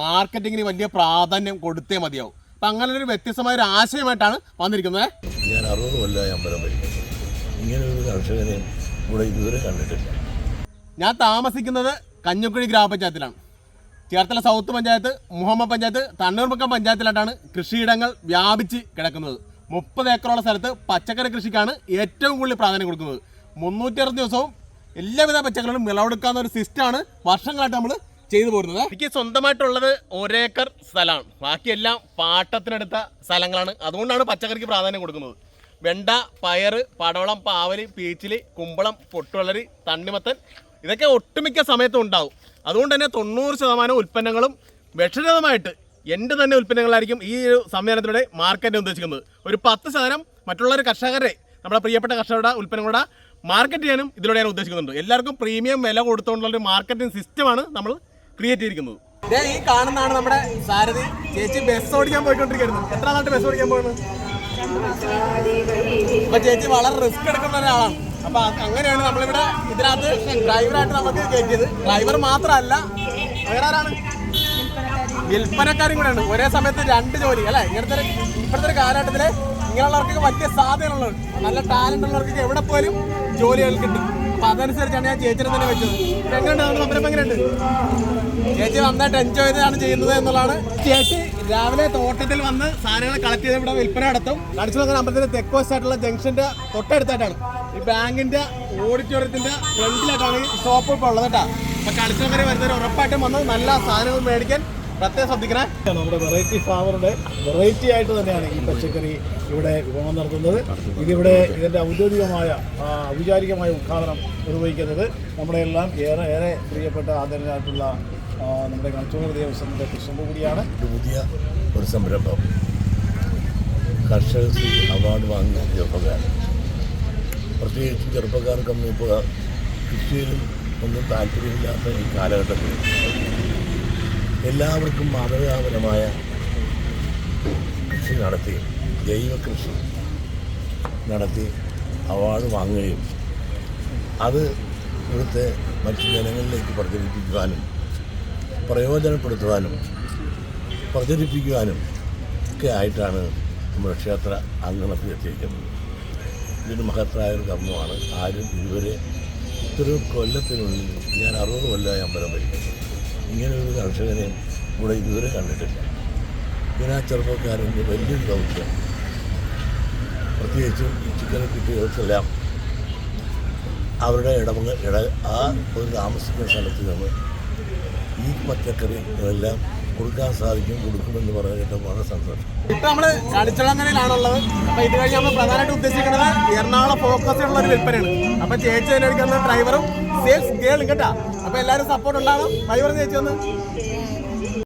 മാർക്കറ്റിങ്ങിന് വലിയ പ്രാധാന്യം കൊടുത്തേ മതിയാവും. അപ്പം അങ്ങനെ ഒരു വ്യത്യസ്തമായ ഒരു ആശയമായിട്ടാണ് വന്നിരിക്കുന്നത്. ഞാൻ അറുപത് കൊല്ലമായി അമ്പലം ഭരിക്കുന്നു. ഇങ്ങനെ ഒരു കർഷകനെയും ഇവിടെ ഇതുവരെ കണ്ടിട്ടില്ല. ഞാൻ താമസിക്കുന്നത് കഞ്ഞുക്കുഴി ഗ്രാമപഞ്ചായത്തിലാണ്. ചേർത്തല സൗത്ത് പഞ്ചായത്ത് മുഹമ്മദ് പഞ്ചായത്ത് തണ്ണീർമുക്കം പഞ്ചായത്തിലായിട്ടാണ് കൃഷിയിടങ്ങൾ വ്യാപിച്ച് കിടക്കുന്നത്. മുപ്പത് ഏക്കറോളം സ്ഥലത്ത് പച്ചക്കറി കൃഷിക്കാണ് ഏറ്റവും കൂടുതൽ പ്രാധാന്യം കൊടുക്കുന്നത്. മുന്നൂറ്റി അറുപത് ദിവസവും എല്ലാവിധ പച്ചക്കറികളും വിളവെടുക്കാവുന്ന ഒരു സിസ്റ്റമാണ് വർഷങ്ങളായിട്ട് നമ്മൾ ചെയ്തു പോരുന്നത്? എനിക്ക് സ്വന്തമായിട്ടുള്ളത് ഒരേക്കർ സ്ഥലമാണ്. ബാക്കിയെല്ലാം പാട്ടത്തിനെടുത്ത സ്ഥലങ്ങളാണ്. അതുകൊണ്ടാണ് പച്ചക്കറിക്ക് പ്രാധാന്യം കൊടുക്കുന്നത്. വെണ്ട പയറ് പടവളം പാവൽ പീച്ചിൽ കുമ്പളം പൊട്ടുവളരി തണ്ണിമത്തൻ ഇതൊക്കെ ഒട്ടുമിക്ക സമയത്തും ഉണ്ടാവും. അതുകൊണ്ട് തന്നെ തൊണ്ണൂറ് ശതമാനം ഉൽപ്പന്നങ്ങളും വിഷരഹിതമായിട്ട് എന്റെ തന്നെ ഉൽപ്പന്നങ്ങളായിരിക്കും ഈ ഒരു സമ്മേളനത്തിലൂടെ മാർക്കറ്റ് ഉദ്ദേശിക്കുന്നത്. ഒരു പത്ത് ശതമാനം മറ്റുള്ളൊരു കർഷകരെ നമ്മുടെ പ്രിയപ്പെട്ട കർഷകരുടെ ഉൽപ്പന്നങ്ങളുടെ മാർക്കറ്റ് ചെയ്യാനും ഇതിലൂടെ ഞാൻ ഉദ്ദേശിക്കുന്നുണ്ട്. എല്ലാവർക്കും പ്രീമിയം വില കൊടുത്തുകൊണ്ടുള്ള ഒരു മാർക്കറ്റിംഗ് സിസ്റ്റമാണ് നമ്മൾ ക്രിയേറ്റ് ചെയ്തിരിക്കുന്നത്. ഈ കാണുന്നതാണ് നമ്മുടെ സാരഥി. ചേച്ചി ബസ് ഓടിക്കാൻ പോയിക്കൊണ്ടിരിക്കുന്നത് എത്ര നാട്ട് ബസ് ഓടിക്കാൻ പോകുന്നത് അപ്പൊ ചേച്ചി വളരെ റിസ്ക് എടുക്കുന്ന ഒരാളാണ്. അപ്പൊ അങ്ങനെയാണ് നമ്മളിവിടെ ഇതിനകത്ത് ഡ്രൈവറായിട്ട് നമുക്ക് കയറ്റിയത്. ഡ്രൈവർ മാത്രമല്ല വേറെ ആരാണ് വിൽപ്പനക്കാരും കൂടെയാണ്. ഒരേ സമയത്ത് രണ്ട് ജോലി അല്ലെ? ഇങ്ങനത്തെ ഇപ്പോഴത്തെ ഒരു കാലഘട്ടത്തിൽ ഇങ്ങനെയുള്ളവർക്കൊക്കെ വലിയ സാധ്യതകളുണ്ട്. നല്ല ടാലന്റ് ഉള്ളവർക്കൊക്കെ എവിടെ പോലും ജോലികൾ കിട്ടും. അപ്പൊ അതനുസരിച്ചാണ് ഞാൻ ചേച്ചിനെ തന്നെ വെച്ചത്. എങ്ങനെയുണ്ട്? നമ്മുടെ സംരംഭം എങ്ങനെയുണ്ട്? ചേച്ചി നന്നായിട്ട് എൻജോയ് ചെയ്താണ് ചെയ്യുന്നത് എന്നുള്ളതാണ്. ചേച്ചി രാവിലെ തോട്ടത്തിൽ വന്ന് സാധനങ്ങൾ കളക്ട് ചെയ്ത് ഇവിടെ വിൽപ്പന നടത്തും. കടിച്ചു നോക്കുന്ന അമ്പലത്തിന്റെ തെക്ക് വശത്തായിട്ടുള്ള ജംഗ്ഷന്റെ തൊട്ടടുത്തായിട്ടാണ്. ഈ ബാങ്കിന്റെ ഓഡിറ്റോറിയത്തിന്റെ ഫ്രണ്ടിലായിട്ടാണ് ഈ ഷോപ്പ് ഇപ്പൊ ഉള്ളത് കേട്ടോ. അപ്പൊ കളിച്ചു നോക്കാൻ വരുന്നവർ ഉറപ്പായിട്ടും വന്ന് നല്ല സാധനങ്ങൾ മേടിക്കാൻ പ്രത്യേകം ശ്രദ്ധിക്കണേ. നമ്മുടെ വെറൈറ്റി ഫാമറുടെ വെറൈറ്റി ആയിട്ട് തന്നെയാണ് ഈ പച്ചക്കറി ഇവിടെ വിപണനം നടത്തുന്നത്. ഇതിവിടെ ഇതിന്റെ ഔദ്യോഗികമായ ഔപചാരികമായ ഉദ്ഘാടനം നിർവഹിക്കുന്നത് നമ്മുടെ എല്ലാം ഏറെ ഏറെ പ്രിയപ്പെട്ട ആദരനായിട്ടുള്ള നമ്മുടെ കൺസ്യൂമർ ദേവസ്വത്തിന്റെ കൂടിയാണ്. പുതിയ ഒരു സംരംഭം. കർഷക അവാർഡ് വാങ്ങിയ ചെറുപ്പക്കാർ. പ്രത്യേകിച്ച് ചെറുപ്പക്കാർക്കൊന്നും ഇപ്പോൾ കൃഷിയിലും ഒന്നും താല്പര്യമില്ലാത്ത ഈ കാലഘട്ടത്തിൽ എല്ലാവർക്കും മാതൃകാപരമായ കൃഷി നടത്തി ജൈവ കൃഷി നടത്തി അവാർഡ് വാങ്ങുകയും അത് ഇവിടുത്തെ മറ്റു ജനങ്ങളിലേക്ക് പ്രചരിപ്പിക്കുവാനും പ്രയോജനപ്പെടുത്തുവാനും പ്രചരിപ്പിക്കുവാനും ഒക്കെ ആയിട്ടാണ് നമ്മുടെ ക്ഷേത്ര അങ്കണത്തിൽ എത്തിയിരിക്കുന്നത്. ഇതൊരു മഹത്തായ ഒരു കർമ്മമാണ്. ആരും ഇതുവരെ ഇത്ര കൊല്ലത്തിനുള്ളിൽ ഞാൻ അറുപത് കൊല്ലമായി അമ്പലം ഭരിക്കുന്നു. ഇങ്ങനെ ഒരു കർഷകനെയും ഇവിടെ ഇതുവരെ കണ്ടിട്ടില്ല. ഇതിനാ ചെറുപ്പക്കാരന്റെ വലിയൊരു ദൗത്യം. പ്രത്യേകിച്ചും ഈ ചിക്കൻ കുട്ടികൾക്കെല്ലാം അവരുടെ ഇടമ ഇട ആ ഒരു താമസിക്കുന്ന സ്ഥലത്ത് നിന്ന് ഈ പച്ചക്കറി ഇതെല്ലാം കൊടുക്കാൻ സാധിക്കും കൊടുക്കുമെന്ന് പറഞ്ഞിട്ട് വളരെ സന്തോഷം. ഇപ്പം നമ്മൾ കളിച്ചളങ്ങരയിലാണുള്ളത് അപ്പോൾ ഇത് കഴിഞ്ഞ് നമ്മൾ പ്രധാനമായിട്ട് ഉദ്ദേശിക്കുന്നത് എറണാകുളം ഫോക്കസ് ഉള്ള ഒരു വിൽപ്പനയാണ്. അപ്പം ചേച്ചി തന്നെ എടുക്കുന്ന ഡ്രൈവറും സെയിൽസ് ഗേൾ കേട്ടാ. അപ്പൊ എല്ലാരും സപ്പോർട്ട് ഉണ്ടാവണം. പറഞ്ഞു ചേച്ചി ഒന്ന്.